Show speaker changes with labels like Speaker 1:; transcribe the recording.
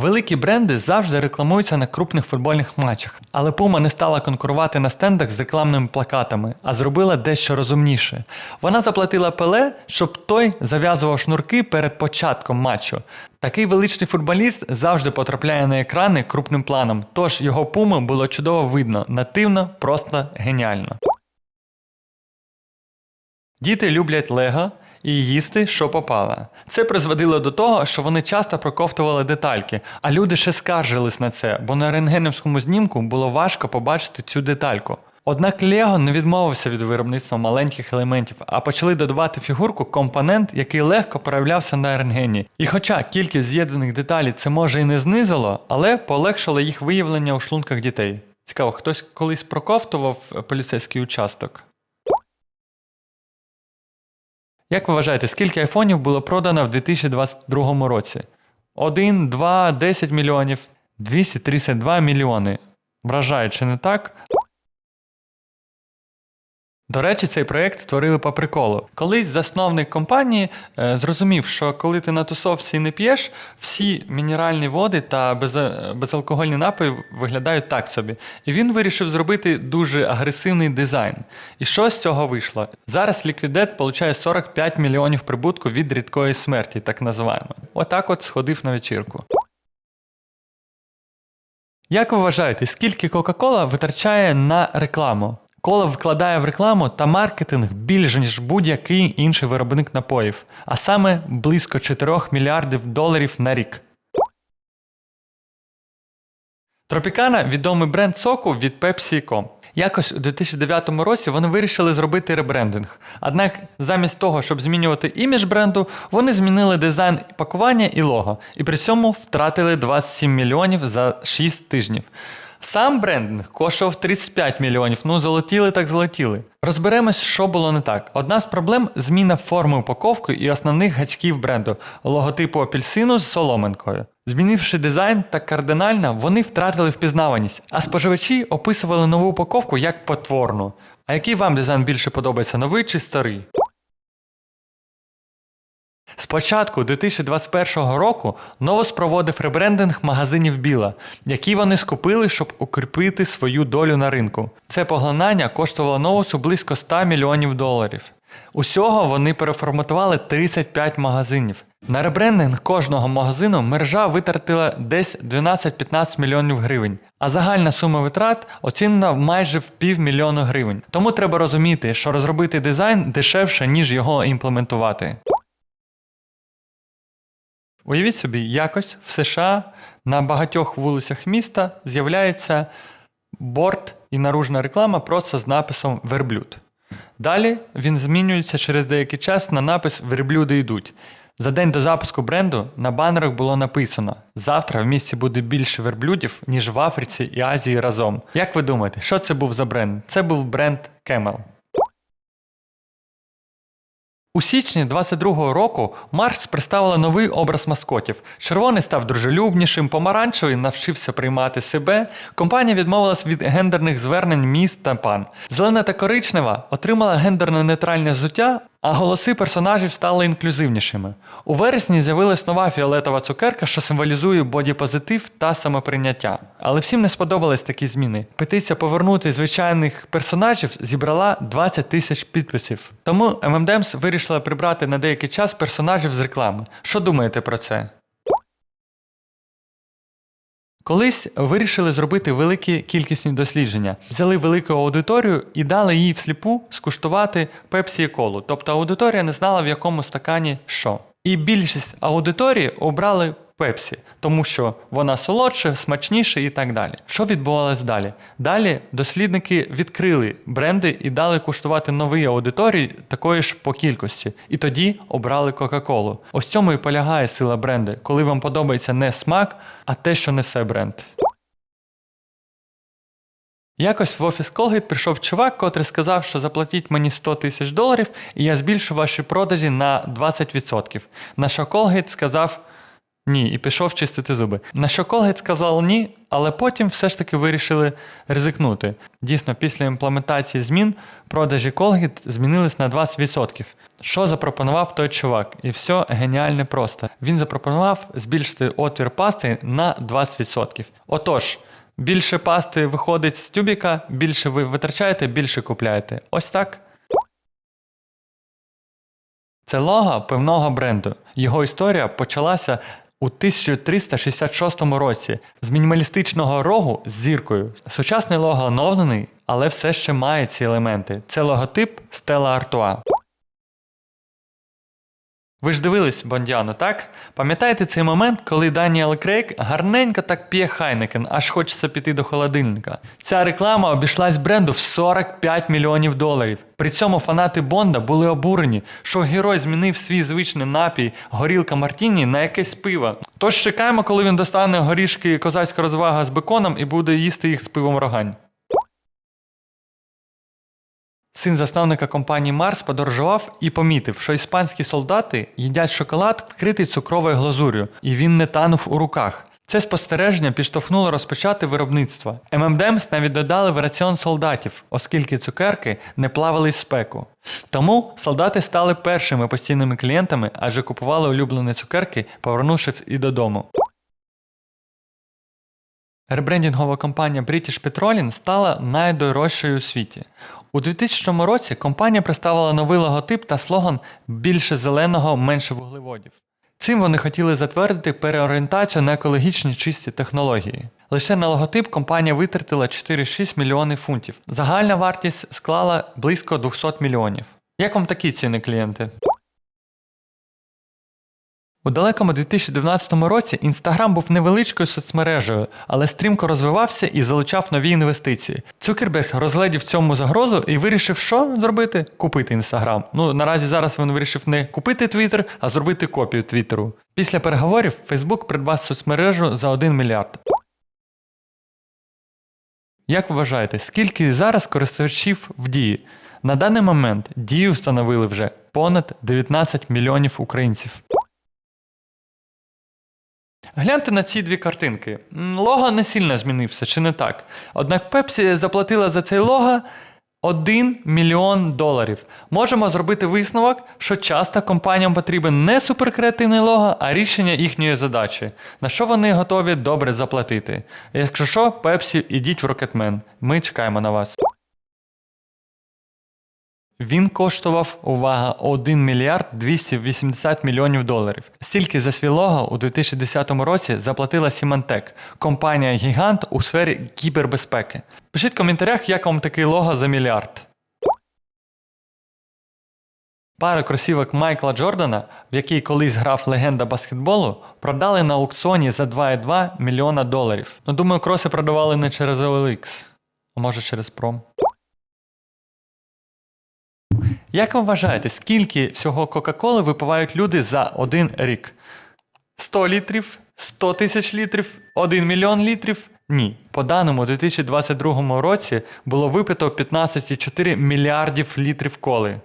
Speaker 1: Великі бренди завжди рекламуються на крупних футбольних матчах, але Puma не стала конкурувати на стендах з рекламними плакатами, а зробила дещо розумніше. Вона заплатила Пеле, щоб той зав'язував шнурки перед початком матчу. Такий величний футболіст завжди потрапляє на екрани крупним планом, тож його Puma було чудово видно, нативно, просто геніально. Діти люблять лего і їсти, що попало. Це призводило до того, що вони часто проковтували детальки, а люди ще скаржились на це, бо на рентгенівському знімку було важко побачити цю детальку. Однак Лего не відмовився від виробництва маленьких елементів, а почали додавати фігурку компонент, який легко проявлявся на рентгені. І хоча кількість з'єднаних деталей це може і не знизило, але полегшило їх виявлення у шлунках дітей. Цікаво, хтось колись проковтував поліцейський участок? Як ви вважаєте, скільки айфонів було продано в 2022 році? 1, 2, 10 мільйонів, 232 мільйони. Вражає, чи не так? До речі, цей проєкт створили по приколу. Колись засновник компанії е, зрозумів, що коли ти на тусовці не п'єш, всі мінеральні води та без, е, безалкогольні напої виглядають так собі. І він вирішив зробити дуже агресивний дизайн. І що з цього вийшло? Зараз Liquidnet получає 45 мільйонів прибутку від рідкої смерті, так називаємо. Отак от сходив на вечірку. Як ви вважаєте, скільки Coca-Cola витрачає на рекламу? Кола вкладає в рекламу та маркетинг більше, ніж будь-який інший виробник напоїв, а саме близько 4 мільярдів доларів на рік. Тропікана відомий бренд соку від PepsiCo. Якось у 2009 році вони вирішили зробити ребрендинг. Однак, замість того, щоб змінювати імідж бренду, вони змінили дизайн пакування і лого, і при цьому втратили 27 мільйонів за 6 тижнів. Сам брендинг коштував 35 мільйонів, ну залетіли так залетіли. Розберемось, що було не так. Одна з проблем зміна форми упаковки і основних гачків бренду логотипу апельсину з соломинкою. Змінивши дизайн так кардинально, вони втратили впізнаваність, а споживачі описували нову упаковку як потворну. А який вам дизайн більше подобається, новий чи старий? З початку 2021 року Новос проводив ребрендинг магазинів Біла, які вони скупили, щоб укріпити свою долю на ринку. Це поглинання коштувало Новосу близько 100 мільйонів доларів. Усього вони переформатували 35 магазинів. На ребрендинг кожного магазину мережа витратила десь 12-15 мільйонів гривень, а загальна сума витрат оцінена майже в півмільйону гривень. Тому треба розуміти, що розробити дизайн дешевше, ніж його імплементувати. Уявіть собі, якось в США на багатьох вулицях міста з'являється борт і наружна реклама просто з написом Верблюд. Далі він змінюється через деякий час на напис Верблюди йдуть. За день до запуску бренду на банерах було написано: завтра в місті буде більше верблюдів, ніж в Африці і Азії разом. Як ви думаєте, що це був за бренд? Це був бренд Camel. У січні 22-го року Марс представила новий образ маскотів. Червоний став дружелюбнішим, помаранчевий навчився приймати себе. Компанія відмовилась від гендерних звернень міст та пан. Зелена та коричнева отримала гендерно-нейтральне взуття, а голоси персонажів стали інклюзивнішими. У вересні з'явилась нова фіолетова цукерка, що символізує бодіпозитив та самоприйняття. Але всім не сподобались такі зміни. Петиція повернути звичайних персонажів зібрала 20 тисяч підписів. Тому MMDems вирішила прибрати на деякий час персонажів з реклами. Що думаєте про це? Колись вирішили зробити великі кількісні дослідження. Взяли велику аудиторію і дали їй всліпу скуштувати пепсі і колу. Тобто аудиторія не знала, в якому стакані що. І більшість аудиторії обрали пепсі, тому що вона солодша, смачніша і так далі. Що відбувалось далі? Далі дослідники відкрили бренди і дали куштувати новій аудиторії такої ж по кількості. І тоді обрали Кока-Колу. Ось цьому і полягає сила бренду, коли вам подобається не смак, а те, що несе бренд. Якось в офіс Colgate прийшов чувак, котрий сказав, що заплатіть мені 100 тисяч доларів, і я збільшу ваші продажі на 20%. На що Colgate сказав: Ні, і пішов чистити зуби. На що Colgate сказав ні, але потім все ж таки вирішили ризикнути. Дійсно, після імплементації змін продажі Colgate змінились на 20%. Що запропонував той чувак? І все геніальне просто. Він запропонував збільшити отвір пасти на 20%. Отож, більше пасти виходить з тюбіка, більше ви витрачаєте, більше купляєте. Ось так. Це лого певного бренду. Його історія почалася у 1366 році з мінімалістичного рогу з зіркою. Сучасний лого оновлений, але все ще має ці елементи. Це логотип Стела Артуа. Ви ж дивились Бондіану, так? Пам'ятаєте цей момент, коли Даніел Крейг гарненько так п'є Хайнекен, аж хочеться піти до холодильника. Ця реклама обійшлась бренду в 45 мільйонів доларів. При цьому фанати Бонда були обурені, що герой змінив свій звичний напій горілка Мартіні на якесь пиво. Тож чекаємо, коли він достане горішки козацька розвага з беконом і буде їсти їх з пивом рогань. Син засновника компанії Марс подорожував і помітив, що іспанські солдати їдять шоколад, вкритий цукровою глазур'ю, і він не танув у руках. Це спостереження підштовхнуло розпочати виробництво. ММДМС навіть додали в раціон солдатів, оскільки цукерки не плавали з спеку. Тому солдати стали першими постійними клієнтами, адже купували улюблені цукерки, повернувшись і додому. Ребрендінгова компанія British Petroleum стала найдорожчою у світі. У 2000 році компанія представила новий логотип та слоган більше зеленого, менше вуглеводів. Цим вони хотіли затвердити переорієнтацію на екологічні чисті технології. Лише на логотип компанія витратила 4,6 мільйони фунтів. Загальна вартість склала близько 200 мільйонів. Як вам такі ціни, клієнти? У далекому 2019 році Інстаграм був невеличкою соцмережею, але стрімко розвивався і залучав нові інвестиції. Цукерберг розглядів цьому загрозу і вирішив, що зробити? Купити Інстаграм. Ну наразі зараз він вирішив не купити Твіттер, а зробити копію Твіттеру. Після переговорів Фейсбук придбав соцмережу за 1 мільярд. Як вважаєте, скільки зараз користувачів в дії? На даний момент дію встановили вже понад 19 мільйонів українців. Гляньте на ці дві картинки. Лого не сильно змінився, чи не так? Однак Пепсі заплатила за цей лого 1 мільйон доларів. Можемо зробити висновок, що часто компаніям потрібен не суперкреативний лого, а рішення їхньої задачі, на що вони готові добре заплатити. Якщо що, Пепсі, ідіть в Рокетмен. Ми чекаємо на вас. Він коштував, увага, 1 мільярд 280 мільйонів доларів. Стільки за свій лого у 2010 році заплатила Symantec, компанія гігант у сфері кібербезпеки. Пишіть в коментарях, як вам такий лого за мільярд. Пару кросівок Майкла Джордана, в якій колись грав легенда баскетболу, продали на аукціоні за 2,2 мільйона доларів. Ну, думаю, кроси продавали не через OLX, а може через Пром. Як ви вважаєте, скільки всього Кока-Коли випивають люди за один рік? 100 літрів, 100 тисяч літрів, 1 мільйон літрів? Ні. По даним у 2022 році було випито 15,4 мільярдів літрів коли.